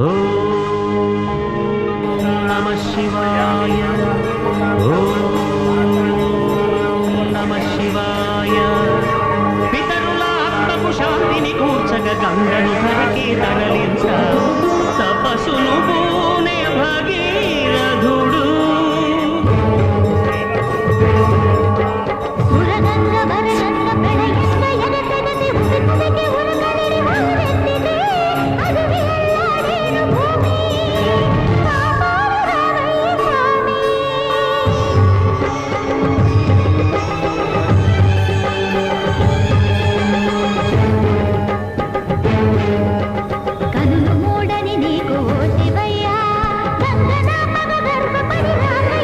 నమ శివాయ. నమ శివాయ. పితరుల ఆత్మకు శాంతిని కూర్చగ గంగను ధరకి తరలించ Ven a pagodar.